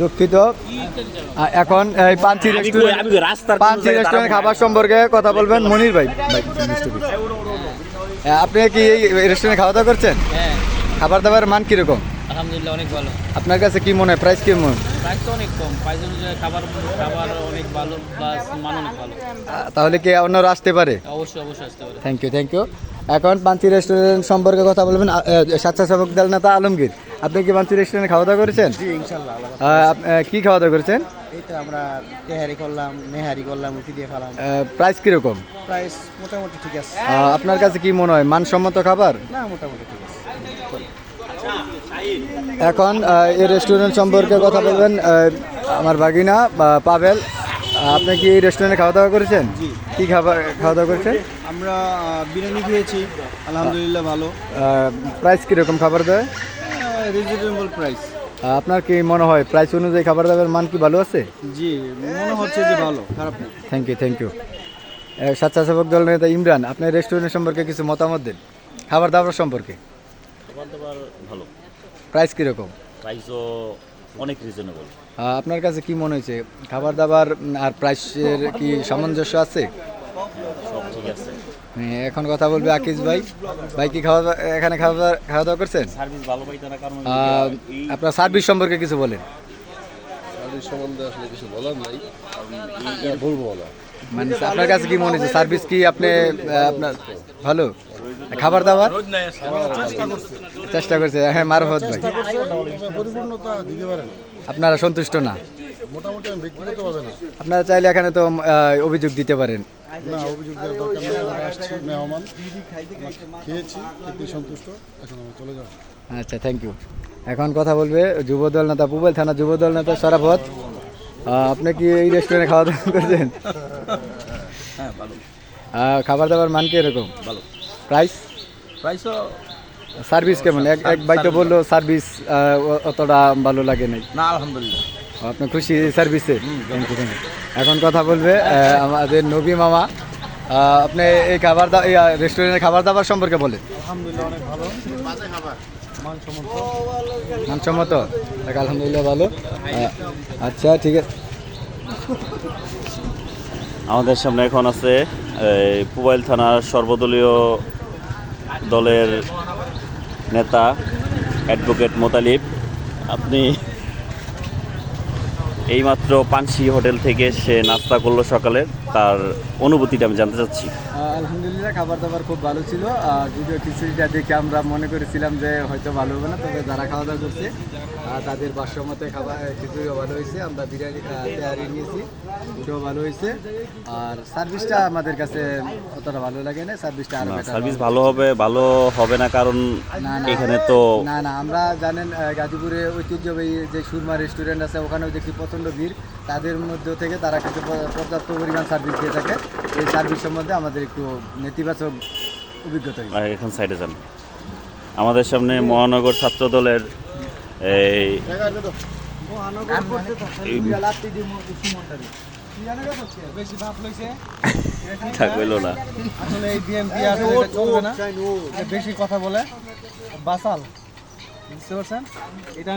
দুঃখিত। এখন এই পাঞ্চি রেস্টুরেন্ট পাঞ্চি রেস্টুরেন্ট খাবার সম্পর্কে কথা বলবেন। মনির ভাই। আপনি কি এই রেস্টুরেন্টে খাওয়া দাওয়া করছেন? হ্যাঁ। খাবার দাবার মান কীরকম? আলহামদুলিল্লাহ অনেক ভালো। আপনার কাছে কি মনে হয়? প্রাইস কেমন? প্রাইস তো অনেক কম। প্রাইস অনুযায়ী খাবার খাবার অনেক ভালো প্লাস মান অনেক ভালো। তাহলে কি অন্যরা আসতে পারে? অবশ্যই অবশ্যই আসতে পারে। থ্যাংক ইউ থ্যাংক ইউ এখন পাঞ্চি রেস্টুরেন্ট সম্পর্কে কথা বলবেন স্বেচ্ছাসেবক দল নেতা আলমগীর। আপনি কি পাঞ্চি রেস্টুরেন্টে খাওয়া দাওয়া করেছেন? কি খাওয়া দাওয়া করেছেন? এই তো আমরা তেহারি করলাম নেহারি করলাম উঠি দিয়ে খালাম। প্রাইস কীরকম? প্রাইস মোটামুটি ঠিক আছে। আপনার কাছে কি মনে হয়? মানসম্মত খাবার? না মোটামুটি ঠিক আছে। এখন এই রেস্টুরেন্ট সম্পর্কে কথা বলবেন আমার ভাগিনা বা পাবেল আপনি কি এই রেস্টুরেন্টে খাওয়া দাওয়া করেছেন? কি খাবার খাওয়া দাওয়া করেছেন? আমরা বিরিয়ানি খেয়েছি আলহামদুলিল্লাহ ভালো। প্রাইস কীরকম খাবার দেয়? রিজনেবল প্রাইস আপনার কি মনে হয় প্রাইস অনুযায়ী খাবার দাবার মান কি ভালো আছে? জি মনে হচ্ছে যে ভালো খারাপ না। থ্যাংক ইউ থ্যাংক ইউ স্বেচ্ছাসেবক দল নেতা ইমরান আপনার রেস্টুরেন্ট সম্পর্কে কিছু মতামত দিন? খাবার দাবার সম্পর্কে। খাবার দাবার ভালো। প্রাইস কীরকম? প্রাইসও অনেক রিজনেবল আপনার কাছে কি মনে হয়েছে? খাবার দাবার আর প্রাইসের কি সামঞ্জস্য আছে? সব ঠিক আছে। এখন কথা বলবে আকিজ ভাই। ভাই কি খাওয়া দাওয়া- এখানে খাওয়া দাওয়া খাওয়া দাওয়া করছেন? সার্ভিস ভালো পাইতে না কারণ আপনার সার্ভিস সম্পর্কে কিছু বলেন। সার্ভিস সম্বন্ধে আসলে কিছু বলার নাই আমি বলব বলা মানে আপনার কাছে কি মনে হচ্ছে সার্ভিস কি আপনি আপনার ভালো? খাবার দাবার? চেষ্টা করছে। হ্যাঁ মারফত ভাই। পরিপূর্ণতা দিতে পারেন। আপনারা সন্তুষ্ট না? মোটামুটি আমি ব্যক্তিগতভাবে না। আপনারা চাইলে এখানে তো অভিযোগ দিতে পারেন। না অভিযোগ দেওয়ার দরকার নেই। আমরা আসছি মেহমান। আমরা খেয়েছি খেতে সন্তুষ্ট। এখন আমরা চলে যাব। আচ্ছা থ্যাংক ইউ এখন কথা বলবে যুবদল নেতা পুবেল থানা যুবদল নেতা সরাফত। আপনি কি এই রেস্টুরেন্টে খাওয়া দাওয়া করছেন? হ্যাঁ খাবার দাবার মান কি এরকম? ভালো। প্রাইস প্রাইসও সার্ভিস কেমন? এক এক বাইকে বলল সার্ভিস অতটা ভালো লাগে নাই। না আলহামদুলিল্লাহ। আপনি খুশি সার্ভিসে? এখন কথা বলবে আমাদের নবী মামা। আপনি এই খাবার দাবার রেস্টুরেন্টের খাবার দাবার সম্পর্কে বলেন। আলহামদুলিল্লাহ অনেক ভালো। মানসম্মত। আলহামদুলিল্লাহ ভালো। আচ্ছা ঠিক আছে। আমাদের সামনে এখন আছে এই, পুবাইল থানার সর্বদলীয় দলের নেতা অ্যাডভোকেট মোতালিব আপনি এইমাত্র পানসি হোটেল থেকে সে নাস্তা করল সকালে। তার অনুভূতিটা আমি জানতে চাচ্ছি। আলহামদুলিল্লাহ খাবার দাবার খুব ভালো ছিল। আর যদিও খিচুড়িটা দেখে আমরা মনে করেছিলাম যে হয়তো ভালো হবে না তবে যারা খাওয়া দাওয়া করছে তাদের বাসমতে খাবার খিচুড়িও ভালো হয়েছে। আমরা বিরিয়ানি তেহারি নিয়েছি ওটাও ভালো হয়েছে। আর সার্ভিসটা আমাদের কাছে অতটা ভালো লাগে না সার্ভিসটা আরও সার্ভিস ভালো হবে ভালো হবে না কারণ। এখানে তো না না আমরা জানেন গাজীপুরে ঐতিহ্যবাহী যে সুরমা রেস্টুরেন্ট আছে ওখানেও দেখি প্রচণ্ড ভিড়। তাদের মধ্য থেকে তারা কিন্তু পর্যাপ্ত পরিমাণ সার্ভিস দিয়ে থাকে। এই সার্ভিস সম্বন্ধে আমাদের একটু নেতিবাচক অভিজ্ঞতা এখন সাইডে যান। আমাদের সামনে মহানগর ছাত্র দলের এই বেশি ভাব লইছে থাকবেলো না আসলে এই বিএমপি আসলে চলবে না। বেশি কথা বলে। বাসাল। বুঝতে পারছেন? এটা